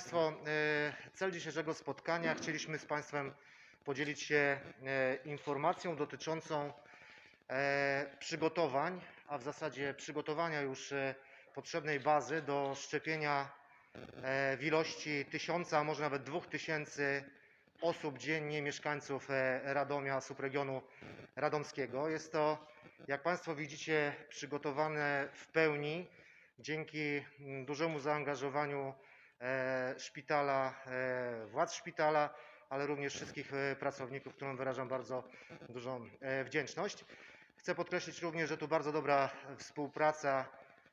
Państwo, e, cel dzisiejszego spotkania chcieliśmy z Państwem podzielić się e, informacją dotyczącą e, przygotowań, a w zasadzie przygotowania już potrzebnej bazy do szczepienia w ilości tysiąca, a może nawet dwóch tysięcy osób dziennie, mieszkańców Radomia, subregionu radomskiego. Jest to, jak Państwo widzicie, przygotowane w pełni dzięki dużemu zaangażowaniu szpitala, e, władz szpitala, ale również wszystkich e, pracowników, którym wyrażam bardzo dużą e, wdzięczność. Chcę podkreślić również, że tu bardzo dobra współpraca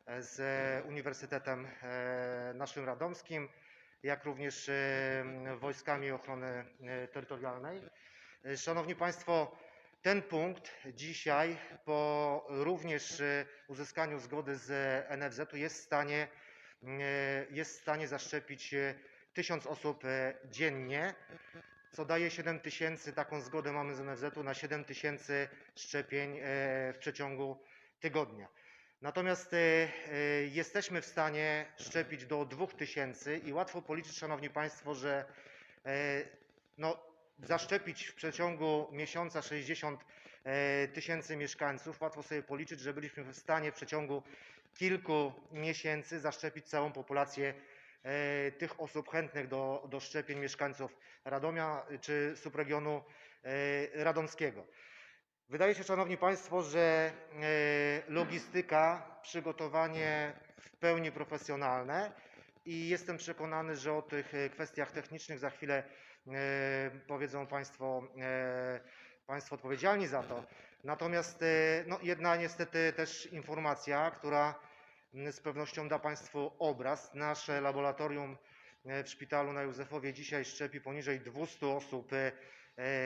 e, z Uniwersytetem e, naszym radomskim, jak również e, Wojskami Ochrony e, Terytorialnej. E, Szanowni Państwo, ten punkt dzisiaj po również e, uzyskaniu zgody z NFZ-u jest w stanie, e, jest w stanie zaszczepić e, 1000 osób e, dziennie, co daje 7 tysięcy, taką zgodę mamy z NFZ-u na 7 tysięcy szczepień e, w przeciągu tygodnia. Natomiast e, e, jesteśmy w stanie szczepić do 2000 i łatwo policzyć, Szanowni Państwo, że e, no, zaszczepić w przeciągu miesiąca 60 e, tysięcy mieszkańców, łatwo sobie policzyć, że byliśmy w stanie w przeciągu kilku miesięcy zaszczepić całą populację e, tych osób chętnych do, do szczepień mieszkańców Radomia czy subregionu e, radomskiego. Wydaje się, Szanowni Państwo, że e, logistyka, przygotowanie w pełni profesjonalne i jestem przekonany, że o tych e, kwestiach technicznych za chwilę e, powiedzą Państwo, e, państwo odpowiedzialni za to. Natomiast e, no, jedna niestety też informacja, która m, z pewnością da Państwu obraz. Nasze laboratorium e, w szpitalu na Józefowie dzisiaj szczepi poniżej 200 osób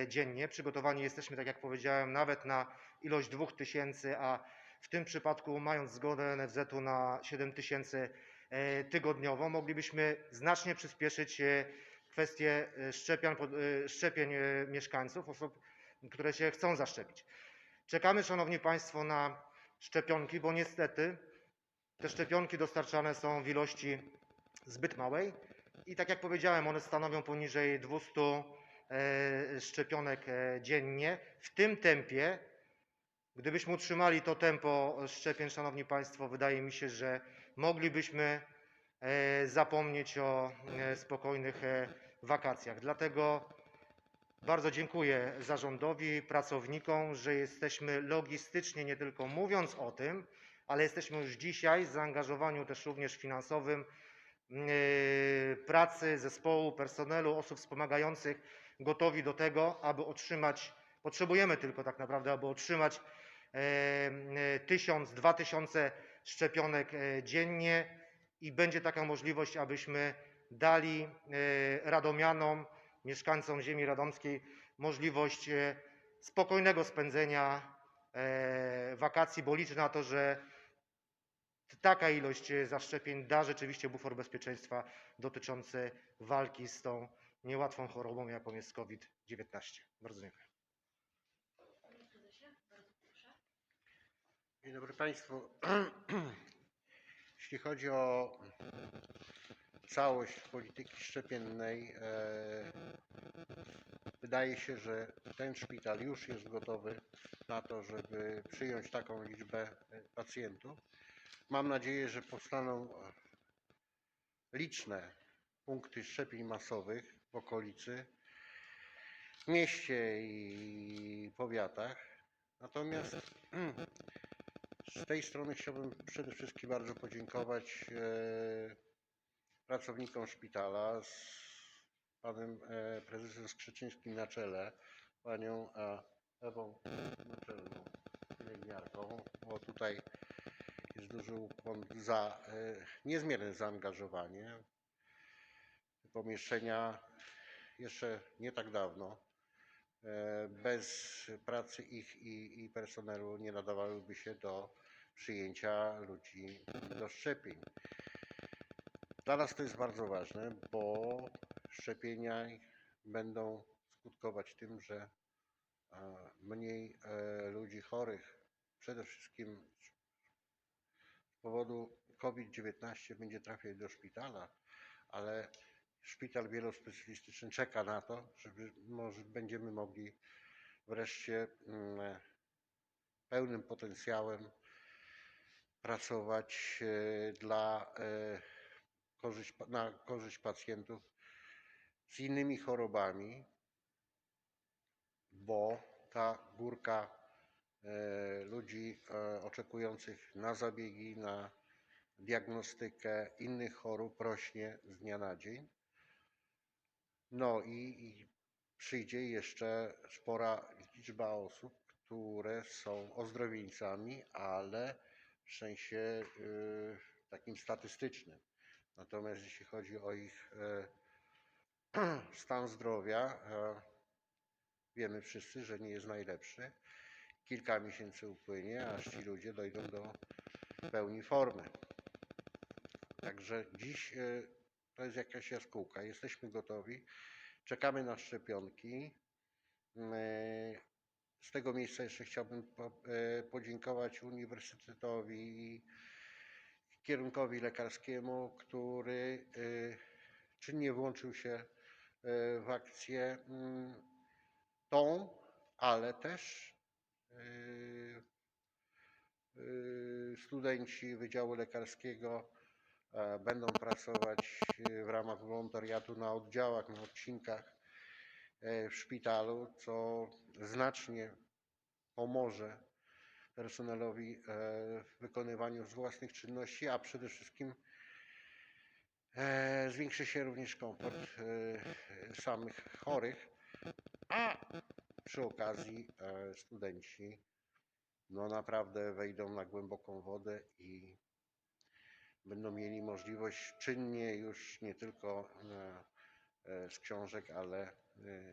dziennie. Przygotowani jesteśmy, tak jak powiedziałem, nawet na ilość 2000, a w tym przypadku mając zgodę NFZ-u na 7000 e, tygodniowo, moglibyśmy znacznie przyspieszyć kwestię szczepień e, mieszkańców, osób, które się chcą zaszczepić. Czekamy, Szanowni Państwo, na szczepionki, bo niestety te szczepionki dostarczane są w ilości zbyt małej i tak jak powiedziałem, one stanowią poniżej 200 e, szczepionek e, dziennie. W tym tempie, gdybyśmy utrzymali to tempo szczepień, Szanowni Państwo, wydaje mi się, że moglibyśmy e, zapomnieć o spokojnych wakacjach. Dlatego bardzo dziękuję zarządowi, pracownikom, że jesteśmy logistycznie, nie tylko mówiąc o tym, ale jesteśmy już dzisiaj w zaangażowaniu też również finansowym yy, pracy zespołu, personelu, osób wspomagających gotowi do tego, aby otrzymać, potrzebujemy tylko tak naprawdę, aby otrzymać e, tysiąc, dwa tysiące szczepionek dziennie i będzie taka możliwość, abyśmy dali radomianom, mieszkańcom ziemi radomskiej możliwość e, spokojnego spędzenia e, wakacji, bo liczę na to, że taka ilość e, zaszczepień da rzeczywiście bufor bezpieczeństwa dotyczący walki z tą niełatwą chorobą, jaką jest COVID-19. Bardzo dziękuję. Dzień dobry Państwu. Jeśli chodzi o całość polityki szczepiennej, wydaje się, że ten szpital już jest gotowy na to, żeby przyjąć taką liczbę e, pacjentów. Mam nadzieję, że powstaną e, liczne punkty szczepień masowych w okolicy, w mieście i powiatach. Natomiast z tej strony chciałbym przede wszystkim bardzo podziękować e, pracownikom szpitala panem e, prezesem Skrzyczyńskim na czele, panią e, Ewą naczelną pielęgniarką, bo tutaj jest duży ukłon za e, niezmierne zaangażowanie. Pomieszczenia jeszcze nie tak dawno bez pracy ich i, i personelu nie nadawałyby się do przyjęcia ludzi do szczepień. Dla nas to jest bardzo ważne, bo szczepienia będą skutkować tym, że e, mniej e, ludzi chorych, przede wszystkim z powodu COVID-19 będzie trafiać do szpitala, ale szpital wielospecjalistyczny czeka na to, żeby może będziemy mogli wreszcie mm, pełnym potencjałem pracować e, dla korzyść, na korzyść pacjentów z innymi chorobami, bo ta górka e, ludzi e, oczekujących na zabiegi, na diagnostykę innych chorób rośnie z dnia na dzień. No i, i przyjdzie jeszcze spora liczba osób, które są ozdrowieńcami, ale w sensie y, takim statystycznym. Natomiast jeśli chodzi o ich e, stan zdrowia, e, wiemy wszyscy, że nie jest najlepszy. Kilka miesięcy upłynie, aż ci ludzie dojdą do pełni formy. Także dziś e, to jest jakaś jaskółka. Jesteśmy gotowi. Czekamy na szczepionki. E, Z tego miejsca jeszcze chciałbym po- podziękować Uniwersytetowi i kierunkowi lekarskiemu, który czynnie włączył się w akcję mm, tą, ale też e, e, studenci Wydziału Lekarskiego e, będą pracować e, w ramach wolontariatu na oddziałach, na odcinkach e, w szpitalu, co znacznie pomoże personelowi e, w wykonywaniu własnych czynności, a przede wszystkim e, zwiększy się również komfort e, samych chorych, a przy okazji e, studenci no naprawdę wejdą na głęboką wodę i będą mieli możliwość czynnie już nie tylko e, e, z książek, ale e,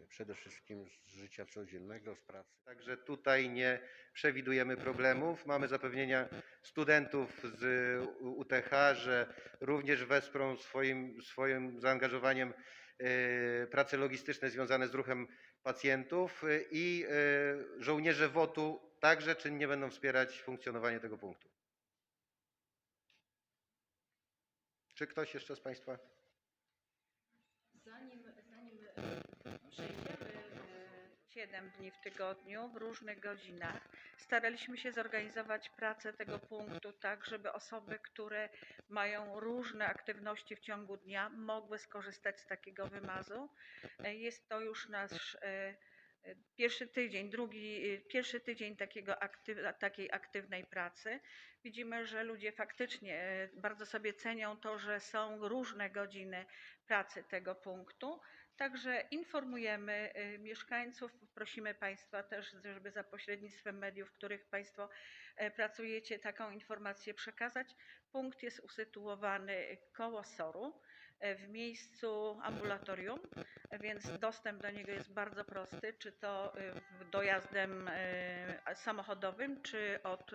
przede wszystkim z życia codziennego, z pracy. Także tutaj nie przewidujemy problemów. Mamy zapewnienia studentów z UTH, że również wesprą swoim, swoim zaangażowaniem e, prace logistyczne związane z ruchem pacjentów e, i e, żołnierze WOT-u także czynnie będą wspierać funkcjonowanie tego punktu. Czy ktoś jeszcze z Państwa? Przejdziemy e, 7 dni w tygodniu w różnych godzinach. Staraliśmy się zorganizować pracę tego punktu tak, żeby osoby, które mają różne aktywności w ciągu dnia, mogły skorzystać z takiego wymazu. E, Jest to już nasz e, pierwszy tydzień, drugi, pierwszy tydzień takiego aktyw, takiej aktywnej pracy. Widzimy, że ludzie faktycznie bardzo sobie cenią to, że są różne godziny pracy tego punktu. Także informujemy y, mieszkańców, prosimy Państwa też, żeby za pośrednictwem mediów, w których Państwo e, pracujecie, taką informację przekazać. Punkt jest usytuowany koło SOR-u w miejscu ambulatorium, e, więc dostęp do niego jest bardzo prosty, czy to w- dojazdem e, samochodowym, czy od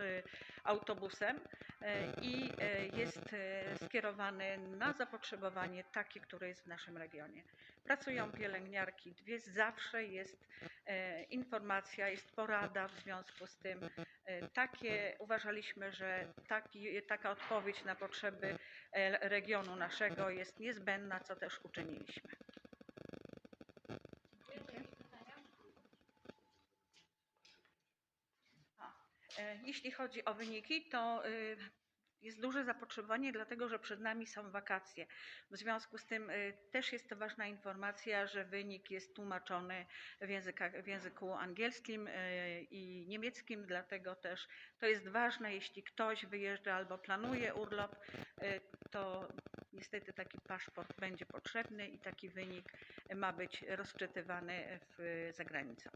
autobusem e, i e, jest e, skierowany na zapotrzebowanie takie, które jest w naszym regionie. Pracują pielęgniarki dwie, zawsze jest e, informacja, jest porada w związku z tym. E, takie uważaliśmy, że taki, taka odpowiedź na potrzeby e, regionu naszego jest niezbędna, co też uczyniliśmy. E, Jeśli chodzi o wyniki, to y, jest duże zapotrzebowanie, dlatego że przed nami są wakacje. W związku z tym y, też jest to ważna informacja, że wynik jest tłumaczony w, językach, w języku angielskim y, i niemieckim, dlatego też to jest ważne, jeśli ktoś wyjeżdża albo planuje urlop, y, to niestety taki paszport będzie potrzebny i taki wynik ma być rozczytywany w, za granicą.